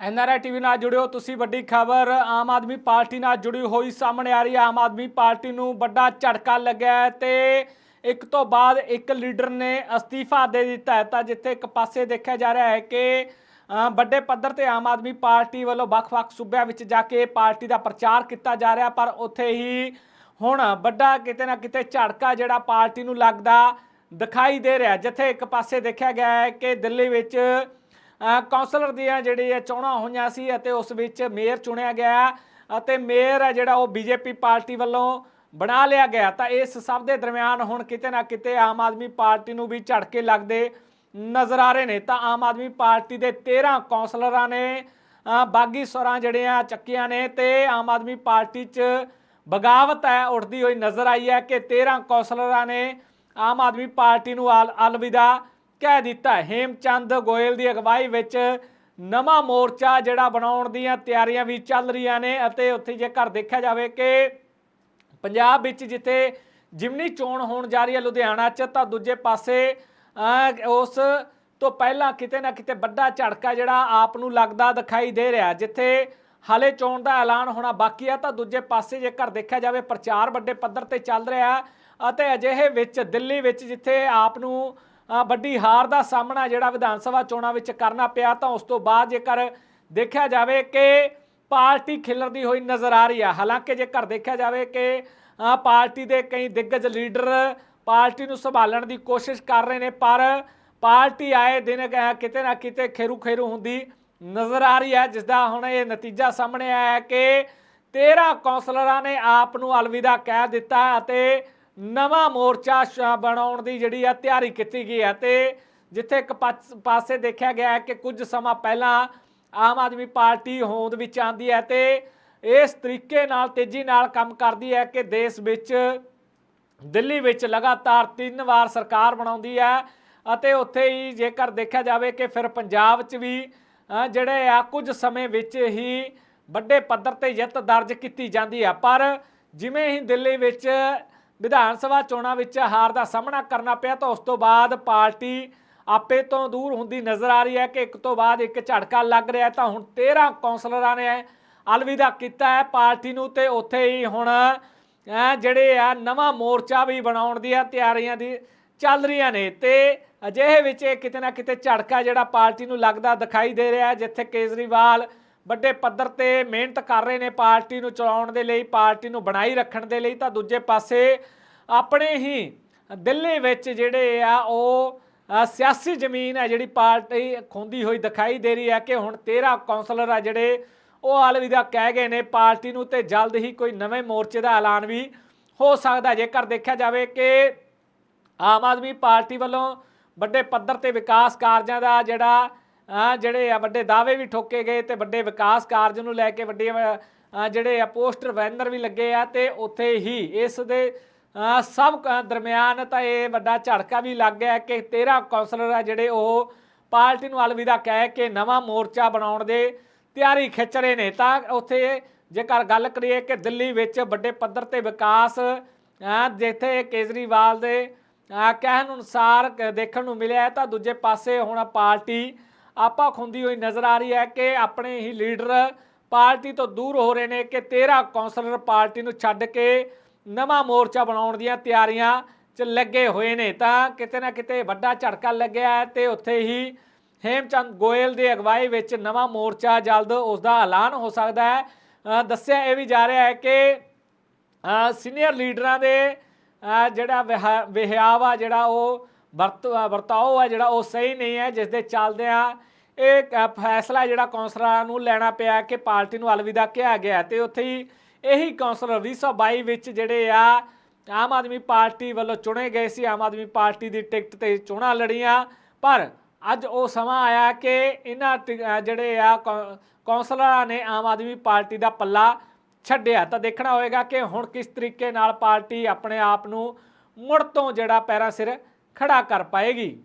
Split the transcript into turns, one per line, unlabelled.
NRI TV ਨਾਲ ਜੁੜਿਓ। ਤੁਸੀਂ ਵੱਡੀ ਖਬਰ, ਆਮ ਆਦਮੀ ਪਾਰਟੀ ਨਾਲ ਜੁੜੀ ਹੋਈ ਸਾਹਮਣੇ ਆ ਰਹੀ ਹੈ। ਆਮ ਆਦਮੀ ਪਾਰਟੀ ਨੂੰ ਵੱਡਾ ਝਟਕਾ ਲੱਗਿਆ ਹੈ ਤੇ ਇੱਕ ਤੋਂ ਬਾਅਦ ਇੱਕ ਲੀਡਰ ਨੇ ਅਸਤੀਫਾ ਦੇ ਦਿੱਤਾ ਤਾਂ ਜਿੱਥੇ ਇੱਕ ਪਾਸੇ ਦੇਖਿਆ ਜਾ ਰਿਹਾ ਹੈ ਕਿ ਵੱਡੇ ਪੱਧਰ ਤੇ ਆਮ ਆਦਮੀ ਪਾਰਟੀ ਵੱਲੋਂ ਵੱਖ-ਵੱਖ ਸੂਬਿਆਂ ਵਿੱਚ ਜਾ ਕੇ ਪਾਰਟੀ ਦਾ ਪ੍ਰਚਾਰ ਕੀਤਾ ਜਾ ਰਿਹਾ, ਪਰ ਉੱਥੇ ਹੀ ਹੁਣ ਵੱਡਾ ਕਿਤੇ ਨਾ ਕਿਤੇ ਝਟਕਾ ਜਿਹੜਾ ਪਾਰਟੀ ਨੂੰ ਲੱਗਦਾ ਦਿਖਾਈ ਦੇ ਰਿਹਾ ਜਿੱਥੇ ਇੱਕ ਪਾਸੇ ਦੇਖਿਆ ਗਿਆ ਹੈ ਕਿ ਦਿੱਲੀ ਵਿੱਚ ਅ, ਕੌਂਸਲਰ ਦੀਆਂ ਜਿਹੜੀਆਂ ਚੋਣਾਂ ਹੋਈਆਂ ਸੀ ਅਤੇ ਉਸ ਵਿੱਚ ਮੇਅਰ ਚੁਣਿਆ ਗਿਆ ਅਤੇ ਮੇਅਰ ਹੈ ਜਿਹੜਾ ਉਹ ਬੀਜੇਪੀ ਪਾਰਟੀ ਵੱਲੋਂ ਬਣਾ ਲਿਆ ਗਿਆ। ਤਾਂ ਇਸ ਸਭ ਦੇ ਦਰਮਿਆਨ ਹੁਣ ਕਿਤੇ ਨਾ ਕਿਤੇ ਆਮ ਆਦਮੀ ਪਾਰਟੀ ਨੂੰ ਵੀ ਝਟਕੇ ਲੱਗਦੇ ਨਜ਼ਰ ਆ ਰਹੇ ਨੇ। ਤਾਂ ਆਮ ਆਦਮੀ ਪਾਰਟੀ ਦੇ 13 ਕੌਂਸਲਰਾਂ ਨੇ ਅ, ਬਾਗੀ ਸੁਰਾਂ ਜਿਹੜੀਆਂ ਚੱਕੀਆਂ ਨੇ ਤੇ ਆਮ ਆਦਮੀ ਪਾਰਟੀ 'ਚ ਬਗਾਵਤ ਹੈ ਉੱਠਦੀ ਹੋਈ ਨਜ਼ਰ ਆਈ ਹੈ ਕਿ 13 ਕੌਂਸਲਰਾਂ ਨੇ ਆਮ ਆਦਮੀ ਪਾਰਟੀ ਨੂੰ ਅਲ- ਅਲਵਿਦਾ ਕਹਿ ਦਿੱਤਾ ਹੇਮਚੰਦ ਗੋਇਲ ਦੀ ਅਗਵਾਈ ਵਿੱਚ ਨਵਾਂ ਮੋਰਚਾ ਜਿਹੜਾ ਬਣਾਉਣ ਦੀਆਂ ਤਿਆਰੀਆਂ ਵੀ ਚੱਲ ਰਹੀਆਂ ਨੇ ਅਤੇ ਉੱਥੇ ਜੇਕਰ ਦੇਖਿਆ ਜਾਵੇ ਕਿ ਪੰਜਾਬ ਵਿੱਚ ਜਿੱਥੇ ਜਿਮਨੀ ਚੋਣ ਹੋਣ ਜਾ ਰਹੀ ਹੈ ਲੁਧਿਆਣਾ 'ਚ, ਤਾਂ ਦੂਜੇ ਪਾਸੇ ਉਸ ਤੋਂ ਪਹਿਲਾਂ ਕਿਤੇ ਨਾ ਕਿਤੇ ਵੱਡਾ ਝੜਕਾ ਜਿਹੜਾ ਆਪ ਨੂੰ ਲੱਗਦਾ ਦਿਖਾਈ ਦੇ ਰਿਹਾ। ਜਿੱਥੇ ਹਾਲੇ ਚੋਣ ਦਾ ਐਲਾਨ ਹੋਣਾ ਬਾਕੀ ਆ, ਤਾਂ ਦੂਜੇ ਪਾਸੇ ਜੇਕਰ ਦੇਖਿਆ ਜਾਵੇ, ਪ੍ਰਚਾਰ ਵੱਡੇ ਪੱਧਰ ਤੇ ਚੱਲ ਰਿਹਾ। ਅਤੇ ਅਜਿਹੇ ਵਿੱਚ, ਦਿੱਲੀ ਵਿੱਚ ਜਿੱਥੇ ਆਪ ਨੂੰ ਵੱਡੀ ਹਾਰ ਦਾ ਸਾਹਮਣਾ ਜਿਹੜਾ ਵਿਧਾਨ ਸਭਾ ਚੋਣਾਂ ਵਿੱਚ ਕਰਨਾ ਪਿਆ ਤਾਂ ਉਸ ਤੋਂ ਬਾਅਦ ਜੇਕਰ ਦੇਖਿਆ ਜਾਵੇ ਕਿ ਪਾਰਟੀ ਖਿਲਰਦੀ ਹੋਈ ਨਜ਼ਰ ਆ ਰਹੀ ਹੈ ਹਾਲਾਂਕਿ ਜੇਕਰ ਦੇਖਿਆ ਜਾਵੇ ਕਿ ਪਾਰਟੀ ਦੇ ਕਈ ਦਿੱਗਜ ਲੀਡਰ ਪਾਰਟੀ ਨੂੰ ਸੰਭਾਲਣ ਦੀ ਕੋਸ਼ਿਸ਼ ਕਰ ਰਹੇ ਨੇ, ਪਰ ਪਾਰਟੀ ਆਏ ਦਿਨ ਕਿਤੇ ਨਾ ਕਿਤੇ ਖੇਰੂ ਖੇਰੂ ਹੁੰਦੀ ਨਜ਼ਰ ਆ ਰਹੀ ਹੈ ਜਿਸ ਦਾ ਹੁਣ ਇਹ ਨਤੀਜਾ ਸਾਹਮਣੇ ਆਇਆ ਹੈ ਕਿ 13 ਕੌਂਸਲਰਾਂ ਨੇ ਆਪ ਨੂੰ ਅਲਵਿਦਾ ਕਹਿ ਦਿੱਤਾ ਅਤੇ ਨਵਾਂ ਮੋਰਚਾ ਸ਼- ਬਣਾਉਣ ਦੀ ਜਿਹੜੀ ਆ ਤਿਆਰੀ ਕੀਤੀ ਗਈ ਹੈ ਤੇ ਜਿੱਥੇ ਇੱਕ ਪਾਸ- ਪਾਸੇ ਦੇਖਿਆ ਗਿਆ ਹੈ ਕਿ ਕੁਝ ਸਮਾਂ ਪਹਿਲਾਂ ਆਮ ਆਦਮੀ ਪਾਰਟੀ ਹੋਂਦ ਵਿੱਚ ਆਂਦੀ ਹੈ ਤੇ ਇਸ ਤਰੀਕੇ ਨਾਲ ਤੇਜ਼ੀ ਨਾਲ ਕੰਮ ਕਰਦੀ ਹੈ ਕਿ ਦੇਸ਼ ਵਿੱਚ, ਦਿੱਲੀ ਵਿੱਚ ਲਗਾਤਾਰ ਤਿੰਨ ਵਾਰ ਸਰਕਾਰ ਬਣਾਉਂਦੀ ਹੈ ਅਤੇ ਉੱਥੇ ਹੀ ਜੇਕਰ ਦੇਖਿਆ ਜਾਵੇ ਕਿ ਫਿਰ ਪੰਜਾਬ 'ਚ ਵੀ ਜਿਹੜੇ ਆ ਕੁਝ ਸਮੇਂ ਵਿੱਚ ਹੀ ਵੱਡੇ ਪੱਧਰ ਤੇ ਜਿੱਤ ਦਰਜ ਕੀਤੀ ਜਾਂਦੀ ਹੈ। ਪਰ ਜਿਵੇਂ ਹੀ ਦਿੱਲੀ ਵਿੱਚ ਵਿਧਾਨ ਸਭਾ ਚੋਣਾਂ ਵਿੱਚ ਹਾਰ ਦਾ ਸਾਹਮਣਾ ਕਰਨਾ ਪਿਆ ਤਾਂ ਉਸ ਤੋਂ ਬਾਅਦ ਪਾਰਟੀ ਆਪੇ ਤੋਂ ਦੂਰ ਹੁੰਦੀ ਨਜ਼ਰ ਆ ਰਹੀ ਹੈ ਕਿ ਇੱਕ ਤੋਂ ਬਾਅਦ ਇੱਕ ਝਟਕਾ ਲੱਗ ਰਿਹਾ ਤਾਂ ਹੁਣ 13 ਕੌਂਸਲਰਾਂ ਨੇ ਅਲਵਿਦਾ ਕੀਤਾ ਹੈ ਪਾਰਟੀ ਨੂੰ ਤੇ ਉੱਥੇ ਹੀ ਹੁਣ ਜਿਹੜੇ ਆ ਨਵਾਂ ਮੋਰਚਾ ਵੀ ਬਣਾਉਣ ਦੀਆਂ ਤਿਆਰੀਆਂ ਦੀ ਚੱਲ ਰਹੀਆਂ ਨੇ। ਤੇ ਅਜਿਹੇ ਵਿੱਚ ਇਹ ਕਿਤੇ ਨਾ ਕਿਤੇ ਝੜਕਾ ਜਿਹੜਾ ਪਾਰਟੀ ਨੂੰ ਲੱਗਦਾ ਦਿਖਾਈ ਦੇ ਰਿਹਾ ਜਿੱਥੇ ਕੇਜਰੀਵਾਲ ਵੱਡੇ ਪੱਧਰ ਤੇ ਮਿਹਨਤ ਕਰ ਰਹੇ ਨੇ ਪਾਰਟੀ ਨੂੰ ਚਲਾਉਣ ਦੇ ਲਈ, ਪਾਰਟੀ ਨੂੰ ਬਣਾਈ ਰੱਖਣ ਦੇ ਲਈ, ਤਾਂ ਦੂਜੇ ਪਾਸੇ ਆਪਣੇ ਹੀ ਦਿੱਲੀ ਵਿੱਚ ਜਿਹੜੇ ਆ ਉਹ ਸਿਆਸੀ ਜ਼ਮੀਨ ਹੈ ਜਿਹੜੀ ਪਾਰਟੀ ਖੁੰਦੀ ਹੋਈ ਦਿਖਾਈ ਦੇ ਰਹੀ ਹੈ ਕਿ ਹੁਣ 13 ਕੌਂਸਲਰ ਆ ਜਿਹੜੇ, ਉਹ ਅਲਵਿਦਾ ਕਹਿ ਗਏ ਨੇ ਪਾਰਟੀ ਨੂੰ ਤੇ ਜਲਦ ਹੀ ਕੋਈ ਨਵੇਂ ਮੋਰਚੇ ਦਾ ਐਲਾਨ ਵੀ ਹੋ ਸਕਦਾ ਜੇਕਰ ਦੇਖਿਆ ਜਾਵੇ ਕਿ ਆਮ ਆਦਮੀ ਪਾਰਟੀ ਵੱਲੋਂ ਵੱਡੇ ਪੱਧਰ ਤੇ ਵਿਕਾਸ ਕਾਰਜਾਂ ਦਾ ਜਿਹੜਾ ਜਿਹੜੇ ਆ ਵੱਡੇ ਦਾਅਵੇ ਵੀ ਠੋਕੇ ਗਏ ਤੇ ਵੱਡੇ ਵਿਕਾਸ ਕਾਰਜ ਨੂੰ ਲੈ ਕੇ ਵੱਡੇ ਜਿਹੜੇ ਆ ਪੋਸਟਰ ਬੈਨਰ ਵੀ ਲੱਗੇ ਆ ਤੇ ਉੱਥੇ ਹੀ ਇਸ ਦੇ ਸਭ ਕ- ਦਰਮਿਆਨ ਤਾਂ ਇਹ ਵੱਡਾ ਝੜਕਾ ਵੀ ਲੱਗ ਗਿਆ ਕਿ 13 ਕੌਂਸਲਰ ਆ ਜਿਹੜੇ ਉਹ ਪਾਰਟੀ ਨੂੰ ਅਲਵਿਦਾ ਕਹਿ ਕੇ ਨਵਾਂ ਮੋਰਚਾ ਬਣਾਉਣ ਦੇ ਤਿਆਰੀ ਖਿੱਚ ਰਹੇ ਨੇ। ਤਾਂ ਉੱਥੇ ਜੇਕਰ ਗੱਲ ਕਰੀਏ ਕਿ ਦਿੱਲੀ ਵਿੱਚ ਵੱਡੇ ਪੱਧਰ ਤੇ ਵਿਕਾਸ ਜਿੱਥੇ ਕੇਜਰੀਵਾਲ ਦੇ ਕਹਿਣ ਅਨੁਸਾਰ ਦੇਖਣ ਨੂੰ ਮਿਲਿਆ ਤਾਂ ਦੂਜੇ ਪਾਸੇ ਹੁਣ ਪਾਰਟੀ ਆਪਾ ਖੁੰਦੀ ਹੋਈ ਨਜ਼ਰ ਆ ਰਹੀ ਹੈ ਕਿ ਆਪਣੇ ਹੀ ਲੀਡਰ ਪਾਰਟੀ ਤੋਂ ਦੂਰ ਹੋ ਰਹੇ ਨੇ ਕਿ 13 ਕੌਂਸਲਰ ਪਾਰਟੀ ਨੂੰ ਛੱਡ ਕੇ ਨਵਾਂ ਮੋਰਚਾ ਬਣਾਉਣ ਦੀਆਂ ਤਿਆਰੀਆਂ 'ਚ ਲੱਗੇ ਹੋਏ ਨੇ। ਤਾਂ ਕਿਤੇ ਨਾ ਕਿਤੇ ਵੱਡਾ ਝਟਕਾ ਲੱਗਿਆ ਹੈ ਤੇ ਉੱਥੇ ਹੀ ਹੇਮਚੰਦ ਗੋਇਲ ਦੀ ਅਗਵਾਈ ਵਿੱਚ ਨਵਾਂ ਮੋਰਚਾ ਜਲਦ ਉਸ ਦਾ ਐਲਾਨ ਹੋ ਸਕਦਾ ਹੈ। ਦੱਸਿਆ ਇਹ ਵੀ ਜਾ ਰਿਹਾ ਹੈ ਕਿ ਸੀਨੀਅਰ ਲੀਡਰਾਂ ਦੇ ਜਿਹੜਾ ਵਿਹਾ- ਆ ਜਿਹੜਾ ਉਹ ਵਰਤ, ਵਰਤਾਓ ਹੈ ਜਿਹੜਾ ਉਹ ਸਹੀ ਨਹੀਂ ਹੈ ਜਿਸ ਦੇ ਚੱਲਦਿਆਂ ਇਹ ਕ- ਫੈਸਲਾ ਜਿਹੜਾ ਕੌਂਸਲਰਾਂ ਨੂੰ ਲੈਣਾ ਪਿਆ ਕਿ ਪਾਰਟੀ ਨੂੰ ਅਲਵਿਦਾ ਕਿਹਾ ਗਿਆ ਤੇ ਉੱਥੇ ਹੀ ਇਹੀ ਕੌਂਸਲਰ 2022 ਵਿੱਚ ਜਿਹੜੇ ਆ, ਆਮ ਆਦਮੀ ਪਾਰਟੀ ਵੱਲੋਂ ਚੁਣੇ ਗਏ ਸੀ, ਆਮ ਆਦਮੀ ਪਾਰਟੀ ਦੀ ਟਿਕਟ ਤੇ ਚੋਣਾਂ ਲੜੀਆਂ, ਪਰ ਅੱਜ ਉਹ ਸਮਾਂ ਆਇਆ ਕਿ ਇਹਨਾਂ ਟਿ- ਜਿਹੜੇ ਆ ਕੌ- ਕੌਂਸਲਰਾਂ ਨੇ ਆਮ ਆਦਮੀ ਪਾਰਟੀ ਦਾ ਪੱਲਾ ਛੱਡਿਆ। ਤਾਂ ਦੇਖਣਾ ਹੋਏਗਾ ਕਿ ਹੁਣ ਕਿਸ ਤਰੀਕੇ ਨਾਲ ਪਾਰਟੀ ਆਪਣੇ ਆਪ ਨੂੰ ਮੁੜ ਤੋਂ ਜਿਹੜਾ ਪੈਰਾਂ ਸਿਰ ਖੜਾ ਕਰ ਪਾਏਗੀ।